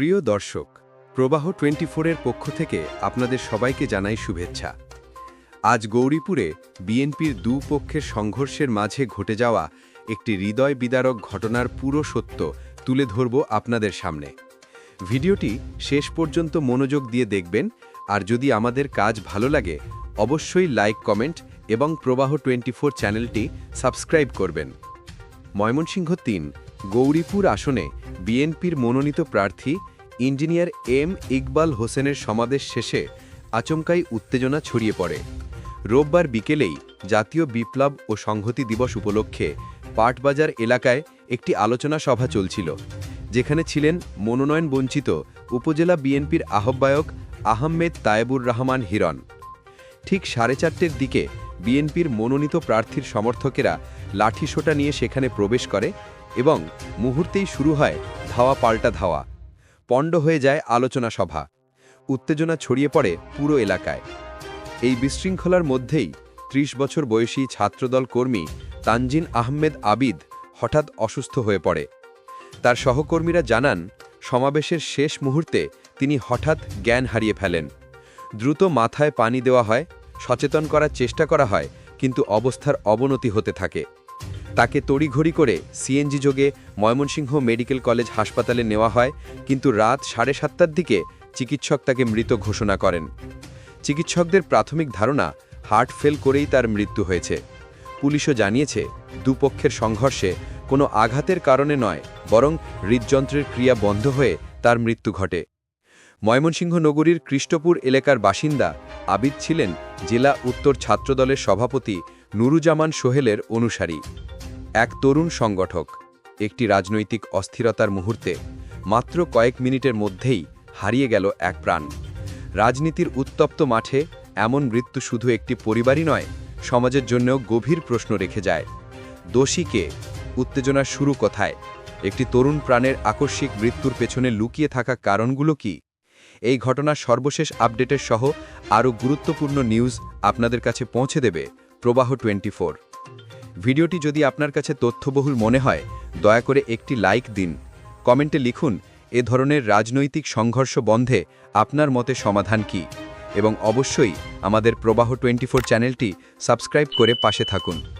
প্রিয় দর্শক, প্রবাহ টোয়েন্টি ফোরের পক্ষ থেকে আপনাদের সবাইকে জানাই শুভেচ্ছা। আজ গৌরীপুরে বিএনপির দুপক্ষের সংঘর্ষের মাঝে ঘটে যাওয়া একটি হৃদয় বিদারক ঘটনার পুরো সত্য তুলে ধরব আপনাদের সামনে। ভিডিওটি শেষ পর্যন্ত মনোযোগ দিয়ে দেখবেন, আর যদি আমাদের কাজ ভালো লাগে, অবশ্যই লাইক, কমেন্ট এবং প্রবাহ টোয়েন্টি চ্যানেলটি সাবস্ক্রাইব করবেন। ময়মনসিংহ তিন, গৌরীপুর আসনে বিএনপির মনোনীত প্রার্থী ইঞ্জিনিয়ার এম ইকবাল হোসেনের সমাবেশ শেষে আচমকাই উত্তেজনা ছড়িয়ে পড়ে। রোববার বিকেলেই জাতীয় বিপ্লব ও সংহতি দিবস উপলক্ষে পাটবাজার এলাকায় একটি আলোচনা সভা চলছিল, যেখানে ছিলেন মনোনয়ন বঞ্চিত উপজেলা বিএনপির আহ্বায়ক আহমেদ তায়েবুর রহমান হিরণ। ঠিক সাড়ে চারটের দিকে বিএনপির মনোনীত প্রার্থীর সমর্থকেরা লাঠিসোঁটা নিয়ে সেখানে প্রবেশ করে এবং মুহূর্তেই শুরু হয় ধাওয়া পাল্টা ধাওয়া। পণ্ড হয়ে যায় আলোচনা সভা। উত্তেজনা ছড়িয়ে পড়ে পুরো এলাকায়। এই বিশৃঙ্খলার মধ্যেই ত্রিশ বছর বয়সী ছাত্রদল কর্মী তানজিন আহমেদ আবিদ হঠাৎ অসুস্থ হয়ে পড়ে। তার সহকর্মীরা জানান, সমাবেশের শেষ মুহূর্তে তিনি হঠাৎ জ্ঞান হারিয়ে ফেলেন। দ্রুত মাথায় পানি দেওয়া হয়, সচেতন করার চেষ্টা করা হয়, কিন্তু অবস্থার অবনতি হতে থাকে। তাকে তড়িঘড়ি করে সিএনজি যোগে ময়মনসিংহ মেডিকেল কলেজ হাসপাতালে নেওয়া হয়, কিন্তু রাত সাড়ে সাতটার দিকে চিকিৎসক তাকে মৃত ঘোষণা করেন। চিকিৎসকদের প্রাথমিক ধারণা, হার্ট ফেল করেই তার মৃত্যু হয়েছে। পুলিশও জানিয়েছে, দুপক্ষের সংঘর্ষে কোনো আঘাতের কারণে নয়, বরং হৃদযন্ত্রের ক্রিয়া বন্ধ হয়ে তার মৃত্যু ঘটে। ময়মনসিংহ নগরীর কৃষ্টপুর এলাকার বাসিন্দা আবিদ ছিলেন জেলা উত্তর ছাত্রদলের সভাপতি নুরুজামান সোহেলের অনুসারী। এক তরুণ সংগঠক। একটি রাজনৈতিক অস্থিরতার মুহূর্তে মাত্র কয়েক মিনিটের মধ্যেই হারিয়ে গেল এক প্রাণ। রাজনীতির উত্তপ্ত মাঠে এমন মৃত্যু শুধু একটি পরিবারই নয়, সমাজের জন্যও গভীর প্রশ্ন রেখে যায়। দোষী কে? উত্তেজনার শুরু কোথায়? একটি তরুণ প্রাণের আকস্মিক মৃত্যুর পেছনে লুকিয়ে থাকা কারণগুলো কি? এই ঘটনার সর্বশেষ আপডেটের সহ আরও গুরুত্বপূর্ণ নিউজ আপনাদের কাছে পৌঁছে দেবে প্রবাহ টোয়েন্টি ভিডিওটি যদি আপনার কাছে তথ্যবহুল মনে হয়, দয়া করে একটি লাইক দিন। কমেন্টে লিখুন, এ ধরনের রাজনৈতিক সংঘর্ষ বন্ধে আপনার মতে সমাধান কি? এবং অবশ্যই আমাদের প্রবাহ টোয়েন্টি চ্যানেলটি সাবস্ক্রাইব করে পাশে থাকুন।